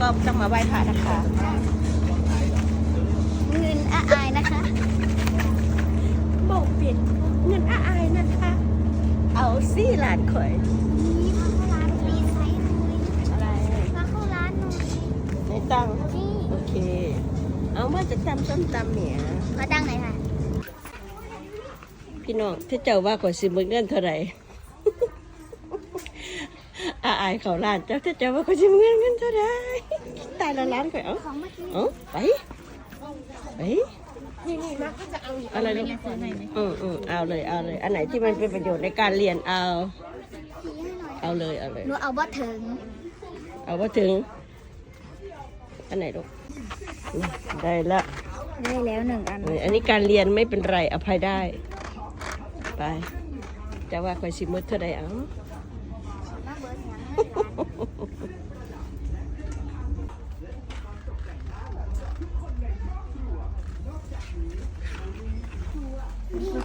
ก็ต้องมาไหว้พระนะคะเงินอาอายนะคะบอกเปลี่ยนเงินอาอายนะคะ เอาซี่หลานข่อยนี่มาเข้าร้านรีไซส์หน่อยอะไรมาเข้าร้านหน่อยในตังค์นี่โอเค เอามาจะตำส้มตำเนี่ยมาดังไหนอยค่ะพี่น้องถ้าเจ้าว่าข่อยสิเบิ่งเงินเท่าไหร่ อาอายเขาล้านเจ้าถ้าเจ้าว่าข่อยสิเบิ่งเงินเท่าไหร่ตายละล้านข่อยเอาของเมื่อกี้เอาไปไปอะไรลูกอืมอืมเอาเลยเอาเลย อันไหนที่มันเป็นประโยชน์ในการเรียนเอาชี้ให้หน่อยเอาเลยเอาเลยหนูเอาบ่ถึง เอาว่าถึง อันไหนลูกนี่ได้ละได้แล้วหนึ่งอันนี่อันนี้การเรียนไม่เป็นไรอภัยได้ ไปจะว่าคอยสิมืดเท่าใดเอามา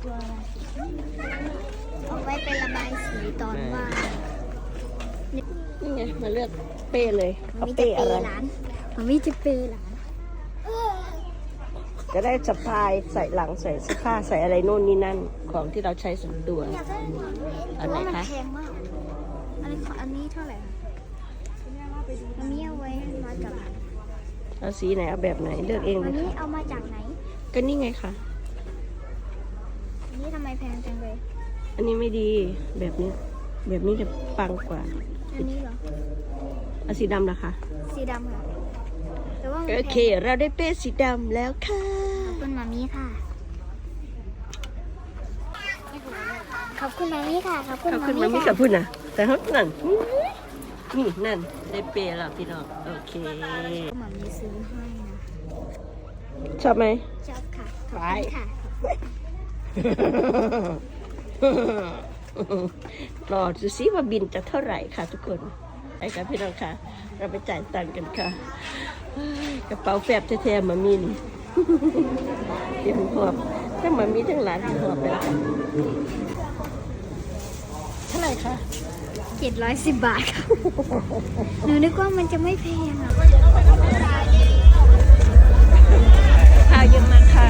เบอร์เสียงให้ร้านเอาไว้เป็นระบายสีตอนว่างนี่ไงมาเลือกเป้เลยมัเอานมีจะเป้เปอะไรย์ร้านมันมีจะเปย์ร้านจะได้สะพายใส่หลังใส่เสื้อผ้าใส่อะไรโน่นนี่นั่น ของที่เราใช้ส่วนตัวอยากได้อันอันไหนว่ามันคะแพงมาก อันนี้ขออันนี้เท่าไหร่คะอันนี้เอาไว้มาจากไหนเอาสีไหนเอาแบบไหนเลือกเองเลอันยนี้ค่ะเอามาจากไหน ก็นี่ไงค่ะ อันนี้ทำไมแพงจังเลย อันนี้ไม่ดีแบบนี้ แบบนี้จะปังกว่าอันนี้เหรอ เอาสีดำนะคะสีดำค่ะ แต่ว่ามันโอแพเคงเราได้เป้สีดำแล้วค่ะ ขอบคุณมามีค่ะ ขอบคุณมามีค่ะ ขอบคุณขอบมาคุณมีมามิค่ะ กับพูดนะ แต่เขานั่นนี่นั่นได้เป้แล้วพี่น้องโอเคมามีซื้อให้นะชอบไหมชอบค่ะขอบคุณค่ะรอดูซิว่าบินจะเท่าไหร่ค่ะทุกคนไปค่ะพี่น้องค่ะ เราไปจ่ายตังค์กันค่ะ กระเป๋าแฟบแท้ๆมามีนี่เตรียมหอบถ้ามามีทั้งหลานหอบแล้วเท่าไหร่คะ เจ็ดร้อยสิบบาทค่ะหนูนึกว่ามันจะไม่แพงอะข้าวเยอะมากค่ะ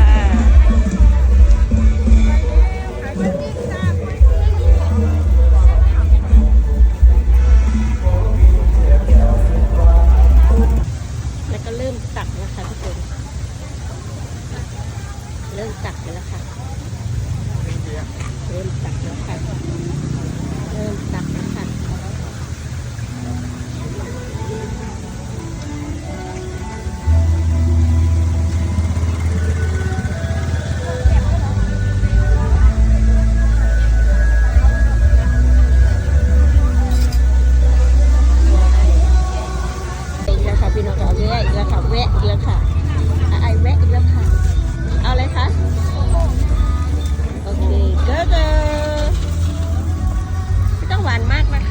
แล้วก็เริ่มตักนะคะทุกคน เริ่มตักกันแล้วค่ะ เริ่มตักแล้วค่ะ เริ่มตักแล้วค่ะ แวะอีกแล้วค่ะ แวะอีกแล้วค่ะไอแวะอีกแล้วค่ะ เอาเลยค่ะ โอเค เกอเกอไม่ต้องหวานมากนะคะ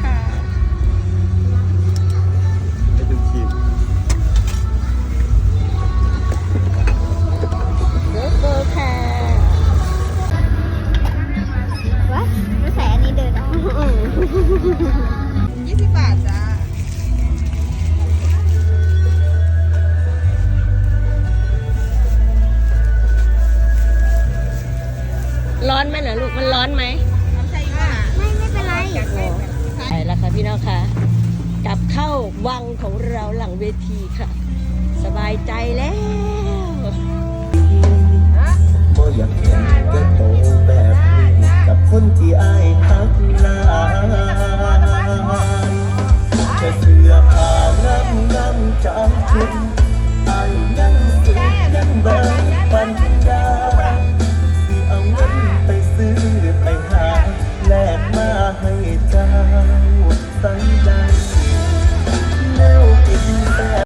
อนไหมเหรอลูก มันร้อนไหมไม่ไม่เป็นไรไปแล้วค่ะพี่น้องค่ะ กลับเข้าวังของเราหลังเวทีค่ะ สบายใจแล้ว